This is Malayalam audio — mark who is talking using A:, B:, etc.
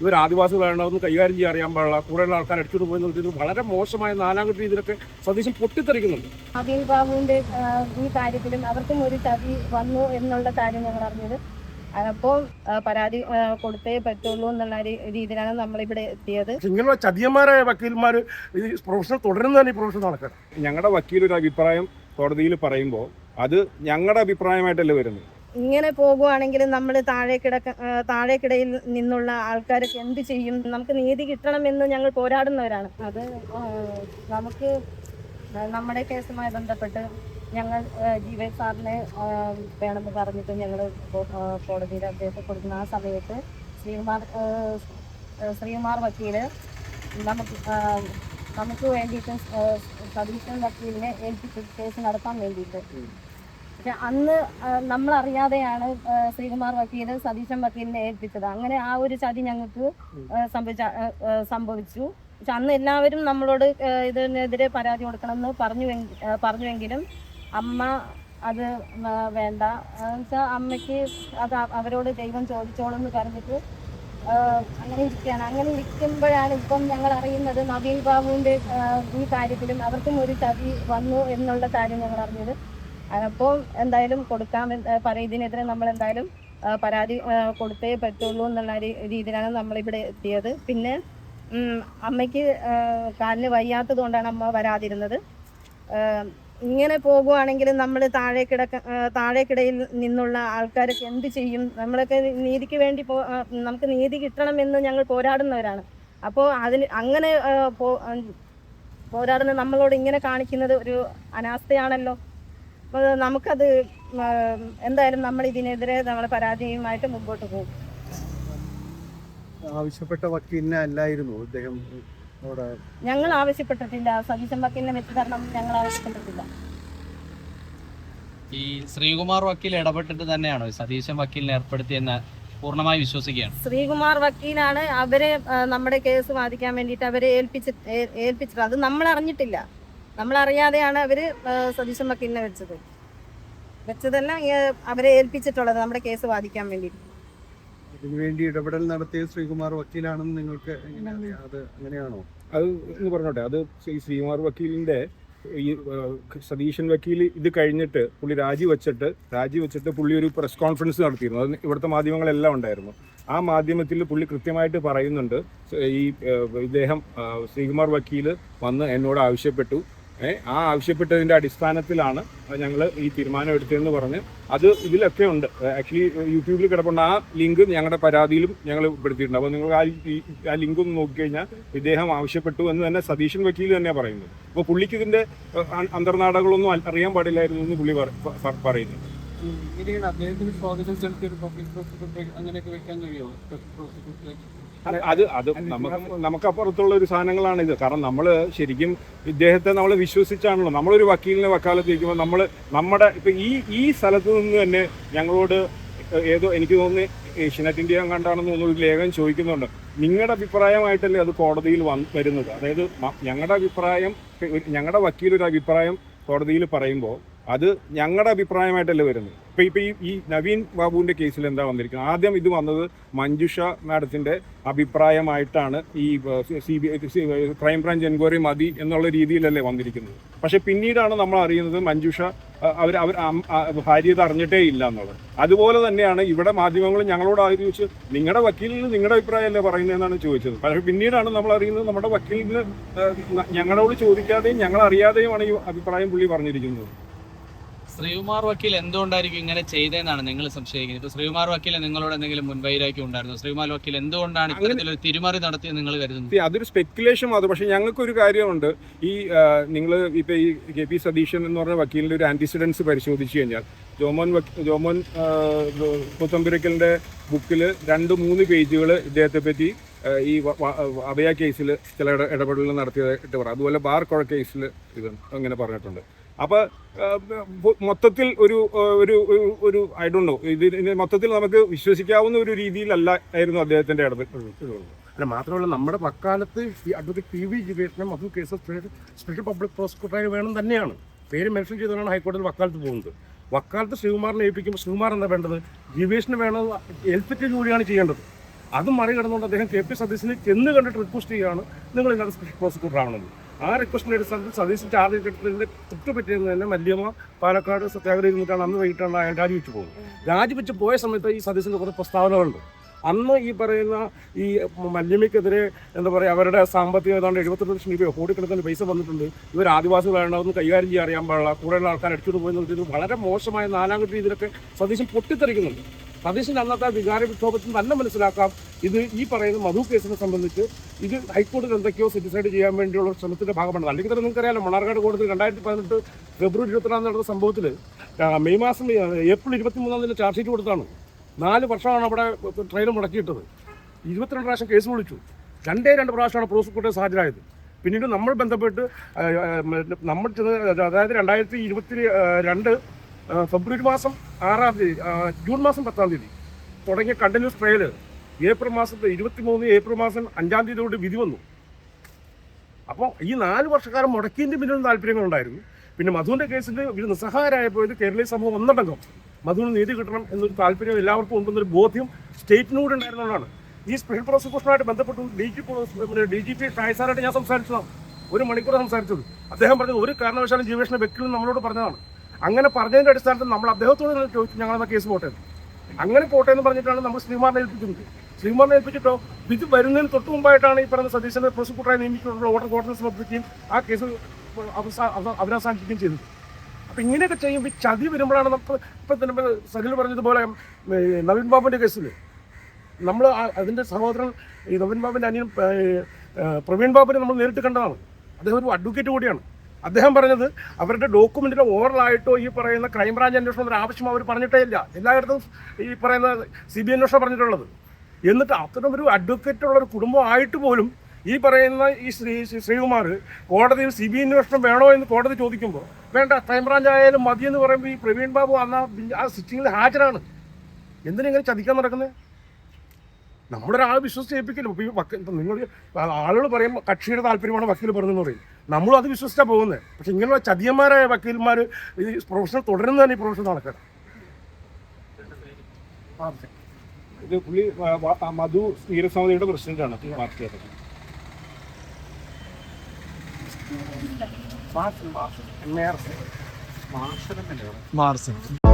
A: ഇവർ ആദിവാസികളാണെന്ന് കൈകാര്യം ചെയ്യാൻ അറിയാൻ പാടില്ല. കൂടുതലുള്ള ആൾക്കാർ അടിച്ചുകൊണ്ട് പോയി നിർത്തിയത് വളരെ മോശമായ നാലാംകെട്ട് രീതിയിലൊക്കെ സതീശൻ പൊട്ടിത്തെറിക്കുന്നുണ്ട്.
B: അബിൻ ബാബുവിന്റെ ഈ കാര്യത്തിലും അവർക്കും ഒരു ചതി വന്നു എന്നുള്ള കാര്യം ഞങ്ങൾ അറിഞ്ഞത്. അപ്പോൾ പരാതി കൊടുത്തേ പറ്റുള്ളൂ എന്നുള്ള രീതിയിലാണ് നമ്മളിവിടെ എത്തിയത്.
A: ഇങ്ങനെയുള്ള ചതിയന്മാരായ വക്കീൽമാർ ഈ പ്രൊഫഷൻ തുടരുന്നതാണ് ഈ പ്രൊഫഷൻ നടക്കുന്നത്. ഞങ്ങളുടെ വക്കീൽ ഒരു അഭിപ്രായം കോടതിയിൽ പറയുമ്പോൾ അത് ഞങ്ങളുടെ അഭിപ്രായമായിട്ടല്ലേ വരുന്നത്?
B: ഇങ്ങനെ പോകുവാണെങ്കിൽ നമ്മൾ താഴെ കിടക്ക ആ, താഴേക്കിടയിൽ നിന്നുള്ള ആൾക്കാരൊക്കെ എന്ത് ചെയ്യും? നമുക്ക് നീതി കിട്ടണമെന്ന് ഞങ്ങൾ പോരാടുന്നവരാണ്. അത് നമുക്ക് നമ്മുടെ കേസുമായി ബന്ധപ്പെട്ട് ഞങ്ങൾ ജീവൻ സാറിനെ വേണമെന്ന് പറഞ്ഞിട്ട് ഞങ്ങൾ കോടതിയിൽ അദ്ദേഹത്തെ കൊടുക്കുന്ന ആ സമയത്ത് ശ്രീകുമാർ ശ്രീകുമാർ വക്കീൽ നമുക്ക് നമുക്ക് വേണ്ടിയിട്ട് സതീശൻ വക്കീലിനെ ഏൽപ്പിച്ചു കേസ് നടത്താൻ വേണ്ടിയിട്ട് പക്ഷെ അന്ന് നമ്മളറിയാതെയാണ് ശ്രീകുമാർ വക്കീൽ സതീശൻ വക്കീലിനെ ഏൽപ്പിച്ചത്. അങ്ങനെ ആ ഒരു ചതി ഞങ്ങൾക്ക് സംഭവിച്ച സംഭവിച്ചു. പക്ഷെ അന്ന് എല്ലാവരും നമ്മളോട് ഇതിനെതിരെ പരാതി കൊടുക്കണമെന്ന് പറഞ്ഞു പറഞ്ഞുവെങ്കിലും അമ്മ അത് വേണ്ട. എന്നുവെച്ചാൽ അമ്മയ്ക്ക് അത് അവരോട് ദൈവം ചോദിച്ചോളും എന്ന് പറഞ്ഞിട്ട് അങ്ങനെ ഇരിക്കുകയാണ്. അങ്ങനെ ഇരിക്കുമ്പോഴാണ് ഇപ്പം ഞങ്ങൾ അറിയുന്നത് നവീൻ ബാബുവിന്റെ ആ, ഈ കാര്യത്തിലും അവർക്കും ഒരു ചതി വന്നു എന്നുള്ള കാര്യം ഞങ്ങൾ അറിഞ്ഞത്. അപ്പോൾ എന്തായാലും കൊടുക്കാൻ പറ ഇതിനെതിരെ നമ്മൾ എന്തായാലും പരാതി കൊടുത്തേ പറ്റുള്ളൂ എന്നുള്ള രീതിയിലാണ് നമ്മളിവിടെ എത്തിയത്. പിന്നെ അമ്മയ്ക്ക് കാലിന് വയ്യാത്തത് കൊണ്ടാണ് അമ്മ വരാതിരുന്നത്. ഇങ്ങനെ പോകുവാണെങ്കിൽ നമ്മൾ താഴെ കിടക്ക താഴേക്കിടയിൽ നിന്നുള്ള ആൾക്കാരൊക്കെ എന്ത് ചെയ്യും? നമ്മളൊക്കെ നീതിക്ക് വേണ്ടി പോ നമുക്ക് നീതി കിട്ടണമെന്ന് ഞങ്ങൾ പോരാടുന്നവരാണ്. അപ്പോൾ അതിന് അങ്ങനെ പോരാടുന്ന നമ്മളോട് ഇങ്ങനെ കാണിക്കുന്നത് ഒരു അനാസ്ഥയാണല്ലോ. അപ്പോൾ നമുക്കത് എന്തായാലും നമ്മൾ ഇതിനെതിരെ നമ്മൾ പരാതിയുമായിട്ട് മുമ്പോട്ട് പോകും.
C: ആവശ്യപ്പെട്ട വക്കീലിനെ അല്ലായിരുന്നു അദ്ദേഹം
B: ഞങ്ങൾ ആവശ്യപ്പെട്ടിട്ടില്ല. സതീശൻ വക്കീലിനെ വെച്ച് തരണം ഞങ്ങൾ ആവശ്യപ്പെട്ടിട്ടില്ല.
D: ഈ ശ്രീകുമാർ വക്കീൽ ഇടപെട്ടിട്ട് തന്നെയാണോ? സതീശൻ വക്കീലിനെ ഏർപ്പെടുത്തിയെന്ന് പൂർണമായി വിശ്വസിക്കുകയാണ്.
B: ശ്രീകുമാർ വക്കീലാണ് അവരെ നമ്മുടെ കേസ് വാദിക്കാൻ വേണ്ടിയിട്ട് അവരെ ഏൽപ്പിച്ച് ഏൽപ്പിച്ചത് അത് നമ്മൾ അറിഞ്ഞിട്ടില്ല. നമ്മൾ അവർ സതീശൻ വക്കീലിനെ വെച്ചത്. വെച്ചതല്ല അവരെ ഏൽപ്പിച്ചിട്ടുള്ളത് നമ്മുടെ കേസ് വാദിക്കാൻ വേണ്ടിയിട്ട്.
C: ഇതിനുവേണ്ടി ഇടപെടൽ നടത്തിയ ശ്രീകുമാർ വക്കീലാണെന്ന് നിങ്ങൾക്ക് അത് അങ്ങനെയാണോ?
A: അത് എന്ന് പറഞ്ഞോട്ടെ അത് ശ്രീ ശ്രീകുമാർ വക്കീലിന്റെ ഈ സതീശൻ വക്കീൽ ഇത് കഴിഞ്ഞിട്ട് പുള്ളി രാജിവെച്ചിട്ട് രാജിവെച്ചിട്ട് പുള്ളി ഒരു പ്രസ് കോൺഫറൻസ് നടത്തിയിരുന്നു. അത് ഇവിടുത്തെ മാധ്യമങ്ങളെല്ലാം ഉണ്ടായിരുന്നു. ആ മാധ്യമത്തിൽ പുള്ളി കൃത്യമായിട്ട് പറയുന്നുണ്ട് ഈ ഇദ്ദേഹം ശ്രീകുമാർ വക്കീൽ വന്ന് എന്നോട് ആവശ്യപ്പെട്ടു. ആ ആവശ്യപ്പെട്ടതിന്റെ അടിസ്ഥാനത്തിലാണ് ഞങ്ങൾ ഈ തീരുമാനം എടുത്തതെന്ന് പറഞ്ഞ് അത് ഇതിലൊക്കെ ഉണ്ട്. ആക്ച്വലി യൂട്യൂബിൽ കിടപ്പുണ്ട്. ആ ലിങ്ക് ഞങ്ങളുടെ പരാതിയിലും ഞങ്ങൾ ഉൾപ്പെടുത്തിയിട്ടുണ്ട്. അപ്പോൾ നിങ്ങൾ ആ ആ ലിങ്ക് ഒന്ന് നോക്കിക്കഴിഞ്ഞാൽ ഇദ്ദേഹം ആവശ്യപ്പെട്ടു എന്ന് തന്നെ സതീശൻ വക്കീൽ തന്നെ പറയുന്നത്. അപ്പോൾ പുള്ളിക്ക് ഇതിന്റെ അന്തർനാടകങ്ങളൊന്നും അറിയാൻ പാടില്ലായിരുന്നു എന്ന് പുള്ളി പറയുന്നു.
E: അങ്ങനെയൊക്കെ വെക്കാൻ കഴിയുമോ?
A: അത് അത് നമുക്ക് നമുക്കപ്പുറത്തുള്ള ഒരു സാധനങ്ങളാണ് ഇത് കാരണം നമ്മൾ ശരിക്കും ഇദ്ദേഹത്തെ നമ്മൾ വിശ്വസിച്ചാണല്ലോ. നമ്മളൊരു വക്കീലിനെ വക്കാലത്ത് ഇരിക്കുമ്പോൾ നമ്മൾ നമ്മുടെ ഇപ്പൊ ഈ ഈ സ്ഥലത്ത് നിന്ന് തന്നെ ഞങ്ങളോട് ഏതോ എനിക്ക് തോന്നുന്നു ഇന്ത്യ കണ്ടാണെന്ന് തോന്നുന്നു ഒരു ലേഖനം ചോദിക്കുന്നുണ്ട്. നിങ്ങളുടെ അഭിപ്രായമായിട്ടല്ലേ അത് കോടതിയിൽ വന്ന് വരുന്നത്? അതായത് ഞങ്ങളുടെ അഭിപ്രായം ഞങ്ങളുടെ വക്കീൽ ഒരു അഭിപ്രായം കോടതിയിൽ പറയുമ്പോൾ അത് ഞങ്ങളുടെ അഭിപ്രായമായിട്ടല്ലേ വരുന്നത്? ഇപ്പൊ ഇപ്പൊ ഈ ഈ നവീൻ ബാബുവിന്റെ കേസിൽ എന്താ വന്നിരിക്കുന്നത്? ആദ്യം ഇത് വന്നത് മഞ്ജുഷ മാഡത്തിന്റെ അഭിപ്രായമായിട്ടാണ് ഈ C B crime branch enquiry മതി എന്നുള്ള രീതിയിലല്ലേ വന്നിരിക്കുന്നത്. പക്ഷെ പിന്നീടാണ് നമ്മൾ അറിയുന്നത് മഞ്ജുഷ അവർ അവർ ഭാര്യ ഇത് അറിഞ്ഞിട്ടേ ഇല്ല എന്നുള്ളത്. അതുപോലെ തന്നെയാണ് ഇവിടെ മാധ്യമങ്ങൾ ഞങ്ങളോട് ആലോചിച്ച് നിങ്ങളുടെ വക്കീലിന് നിങ്ങളുടെ അഭിപ്രായമല്ലേ പറയുന്നതെന്നാണ് ചോദിച്ചത്. പക്ഷേ പിന്നീടാണ് നമ്മൾ അറിയുന്നത് നമ്മുടെ വക്കീലിന് ഞങ്ങളോട് ചോദിക്കാതെയും ഞങ്ങൾ അറിയാതെയുമാണ് ഈ അഭിപ്രായം പുള്ളി പറഞ്ഞിരിക്കുന്നത്.
D: ശ്രീകുമാർ വക്കീൽ എന്തുകൊണ്ടായിരിക്കും ഇങ്ങനെ ചെയ്തതെന്നാണ് നിങ്ങൾ സംശയിക്കുന്നത്? ഇപ്പൊ ശ്രീകുമാർ വക്കീൽ നിങ്ങളോട് എന്തെങ്കിലും മുൻവൈരാഗ്യം ഉണ്ടായിരുന്നു. ശ്രീകുമാർ വക്കീൽ എന്തുകൊണ്ടാണ് ഇത്തരത്തിലൊരു തിരിമറി നടത്തിയത് നിങ്ങൾ കരുതുന്നത്
A: അതൊരു സ്പെക്കുലേഷൻ മാത്രം. പക്ഷെ ഞങ്ങൾക്കൊരു കാര്യമുണ്ട്. ഈ നിങ്ങൾ ഇപ്പൊ ഈ കെ പി സതീശൻ എന്ന് പറഞ്ഞ വക്കീലിന്റെ ഒരു ആന്റിസിഡൻസ് പരിശോധിച്ചു കഴിഞ്ഞാൽ ജോമോൻ ജോമോൻ പുത്തമ്പുരക്കലിന്റെ ബുക്കിൽ രണ്ട് മൂന്ന് പേജുകൾ ഇദ്ദേഹത്തെ പറ്റി ഈ അഭയ കേസിൽ ചില ഇടപെടലുകൾ നടത്തിയതായിട്ട് പറയാം അതുപോലെ ബാർ കുഴ കേസിൽ ഇത് അങ്ങനെ പറഞ്ഞിട്ടുണ്ട്. അപ്പൊ മൊത്തത്തിൽ ഒരു ഒരു ഒരു- ഐ നോ. ഇത് മൊത്തത്തിൽ നമുക്ക് വിശ്വസിക്കാവുന്ന ഒരു രീതിയിലല്ല ആയിരുന്നു അദ്ദേഹത്തിന്റെ ഇടപെടൽ
F: അല്ല മാത്രമല്ല നമ്മുടെ പക്കാലത്ത് അഡ്വക്കേറ്റ് പി വി ജിവേഷനും അതും കേസ് സ്പെഷ്യൽ പബ്ലിക് പ്രോസിക്യൂട്ടറായി വേണം തന്നെയാണ്. പേര് മെൻഷൻ ചെയ്തുകൊണ്ടാണ് ഹൈക്കോടതിയിൽ വക്കാലത്ത് പോകുന്നത്. വക്കാലത്ത് ശ്രീകുമാറിനെ ഏൽപ്പിക്കുമ്പോൾ ശ്രീകുമാർ എന്താ വേണ്ടത്? ജിവേഷന് വേണ്ടത് ഏൽപ്പിച്ച ജോലിയാണ് ചെയ്യേണ്ടത്. അത് മറികടന്നുകൊണ്ട് അദ്ദേഹം കെ പി സതീശിനെ ചെന്ന് കണ്ടിട്ട് റിക്വസ്റ്റ് ചെയ്യുകയാണ് നിങ്ങൾ ഇതിനകത്ത് സ്പെഷ്യൽ പ്രോസിക്യൂട്ടർ ആവണമെന്ന് ആ റിക്വസ്റ്റിന്റെ അടിസ്ഥാനത്തിൽ സതീശൻ ചാർജ് എടുത്തതിന്റെ തൊട്ട് പറ്റിയെന്ന് തന്നെ മല്യമ്മ പാലക്കാട് സത്യാഗ്രഹം ഇരുന്നിട്ടാണ് അന്ന് വൈകിട്ടാണ് അയാൾ രാജിവെച്ച് പോകുന്നത്. രാജിവെച്ച് പോയ സമയത്ത് ഈ സതീശന്റെ കുറേ പ്രസ്താവനകളുണ്ട്. അന്ന് ഈ പറയുന്ന ഈ മല്യമ്മയ്ക്കെതിരെ എന്താ പറയുക അവരുടെ സാമ്പത്തികം ഏതാണ്ട് എഴുപത്തെട്ട് ലക്ഷം രൂപയോ കോടിക്കണക്കിന് പൈസ വന്നിട്ടുണ്ട്. ഇവർ ആദിവാസികളാണ് അതൊന്നും കൈകാര്യം ചെയ്യാൻ അറിയാൻ പാടില്ല. കൂടുതലുള്ള ആൾക്കാർ അടിച്ചുകൊണ്ട് പോയെന്ന് വളരെ മോശമായ നാലാം രീതിയിലൊക്കെ സതീശൻ പൊട്ടിത്തെറിക്കുന്നുണ്ട്. സതീശൻ അന്നത്തെ വികാര വിക്ഷോഭത്തിൽ തന്നെ മനസ്സിലാക്കാം. ഇത് ഈ പറയുന്ന മധു കേസിനെ സംബന്ധിച്ച് ഇത് ഹൈക്കോടതിയിൽ എന്തൊക്കെയോ സെറ്റിസൈഡ് ചെയ്യാൻ വേണ്ടിയുള്ള ശ്രമത്തിന്റെ ഭാഗമാണ് അല്ലെങ്കിൽ തന്നെ നിങ്ങൾക്കറിയാലോ മണ്ണാർക്കാട് കോടതി രണ്ടായിരത്തി പതിനെട്ട് ഫെബ്രുവരി ഇരുപത്തിനാല് നടന്ന സംഭവത്തിൽ മെയ് മാസം ഏപ്രിൽ ഇരുപത്തി മൂന്നാം തീയതി ചാർജ് ഷീറ്റ് കൊടുത്താണ്. നാല് വർഷമാണ് അവിടെ ട്രെയിൻ മുടക്കിയിട്ടത്. ഇരുപത്തിരണ്ട് പ്രാവശ്യം കേസ് വിളിച്ചു. രണ്ടേ രണ്ട് പ്രാവശ്യമാണ് പ്രോസിക്യൂട്ടേഴ്സ് ഹാജരായത്. പിന്നീട് നമ്മൾ ബന്ധപ്പെട്ട് നമ്മൾ അതായത് രണ്ടായിരത്തി ഇരുപത്തി രണ്ട് ഫെബ്രുവരി മാസം ആറാം തീയതി ജൂൺ മാസം പത്താം തീയതി തുടങ്ങിയ കണ്ടിന്യൂസ് ട്രയൽ ഏപ്രിൽ മാസത്തെ ഇരുപത്തി മൂന്ന് ഏപ്രിൽ മാസം അഞ്ചാം തീയതിയോട് വിധി വന്നു. അപ്പോൾ ഈ നാല് വർഷക്കാലം മുടക്കിയതിന്റെ പിന്നിലും താല്പര്യങ്ങളുണ്ടായിരുന്നു. പിന്നെ മധുവിന്റെ കേസിൽ ഇവർ നിസ്സഹായരായപ്പോൾ കേരളീയ സമൂഹം ഒന്നടങ്കം മധുവിന് നീതി കിട്ടണം എന്നൊരു താല്പര്യം എല്ലാവർക്കും ഉണ്ടെന്നൊരു ബോധ്യം സ്റ്റേറ്റിനോട് ഉണ്ടായിരുന്നതാണ് ഈ സ്പെഷ്യൽ പ്രോസിക്യൂഷനുമായിട്ട് ബന്ധപ്പെട്ട് D G D G P ഷായ്സാറായിട്ട് ഞാൻ സംസാരിച്ചതാണ്. ഒരു മണിക്കൂർ സംസാരിച്ചത്. അദ്ദേഹം പറഞ്ഞത് ഒരു കാരണവശാലും ജീവേഷണ വ്യക്തികളും നമ്മളോട് പറഞ്ഞതാണ്. അങ്ങനെ പറഞ്ഞതിന്റെ അടിസ്ഥാനത്തിൽ നമ്മൾ അദ്ദേഹത്തോട് ചോദിച്ചു ഞങ്ങൾ കേസ് പോട്ടെ? അങ്ങനെ പോട്ടെ എന്ന് പറഞ്ഞിട്ടാണ് നമ്മൾ ശ്രീകുമാറിനെ ഏൽപ്പിക്കുന്നത്. ശ്രീകുമാറിനെ ഏൽപ്പിച്ചിട്ടോ? ഇത് വരുന്നതിന് തൊട്ട് മുമ്പായിട്ടാണ് ഈ പറഞ്ഞ സതീശനെ പ്രോസിക്യൂട്ടറായി നിയമിച്ചിട്ടുള്ള ഓർഡർ കോടതി സമർപ്പിക്കുകയും ആ കേസ് അവരവസാനിപ്പിക്കുകയും ചെയ്തത് അപ്പം ഇങ്ങനെയൊക്കെ ചെയ്യുമ്പോൾ ചതി വരുമ്പോഴാണ് നമ്മൾ ഇപ്പം തന്നെ സഹിൽ പറഞ്ഞതുപോലെ നവീൻ ബാബുവിന്റെ കേസിൽ നമ്മൾ അതിന്റെ സഹോദരൻ ഈ നവീൻ ബാബുവിന്റെ അനിയൻ പ്രവീൺ ബാബുവിനെ നമ്മൾ നേരിട്ട് കണ്ടതാണ്. അദ്ദേഹം ഒരു അഡ്വക്കേറ്റ് കൂടിയാണ്. അദ്ദേഹം പറഞ്ഞത് അവരുടെ ഡോക്യുമെന്റിൽ ഓറലായിട്ടോ ഈ പറയുന്ന ക്രൈംബ്രാഞ്ച് അന്വേഷണം ഒരു ആവശ്യം അവർ പറഞ്ഞിട്ടേ ഇല്ല. എല്ലായിടത്തും ഈ പറയുന്ന സി ബി അന്വേഷണം പറഞ്ഞിട്ടുള്ളത്. എന്നിട്ട് അത്തരം ഒരു അഡ്വക്കേറ്റ് ഉള്ള ഒരു കുടുംബമായിട്ട് പോലും ഈ പറയുന്ന ഈ ശ്രീ ശ്രീ- ശ്രീകുമാർ കോടതിയിൽ സി ബി അന്വേഷണം വേണോ എന്ന് കോടതി ചോദിക്കുമ്പോൾ വേണ്ട ക്രൈംബ്രാഞ്ച് ആയാലും മതിയെന്ന് പറയുമ്പോൾ ഈ പ്രവീൺ ബാബു ബി- ആ സിറ്റിങ്ങിൽ ഹാജരാണ്. എന്തിനെങ്ങനെ ചതിക്കാൻ നടക്കുന്നത് നമ്മളൊരാളെ വിശ്വസിച്ച് ഏൽപ്പിക്കില്ല ഇപ്പം ഈ വക്കീൽ ഇപ്പം നിങ്ങൾ ആളുകൾ പറയും കക്ഷിയുടെ താല്പര്യമാണ് വക്കീൽ പറഞ്ഞതെന്ന് പറയും. നമ്മളും അത് വിശ്വസിച്ചാണ് പോകുന്നത് പക്ഷെ ഇങ്ങനെയുള്ള ചതിയന്മാരായ വക്കീൽമാർ ഈ പ്രൊഫഷൻ തുടരുന്ന തന്നെ ഈ പ്രൊഫഷൻ നടക്കണം
A: ഇത് പുള്ളി മധു സ്ഥിരസമിതിയുടെ പ്രസിഡന്റാണ്. Party
F: മാർസൻ March
D: Mars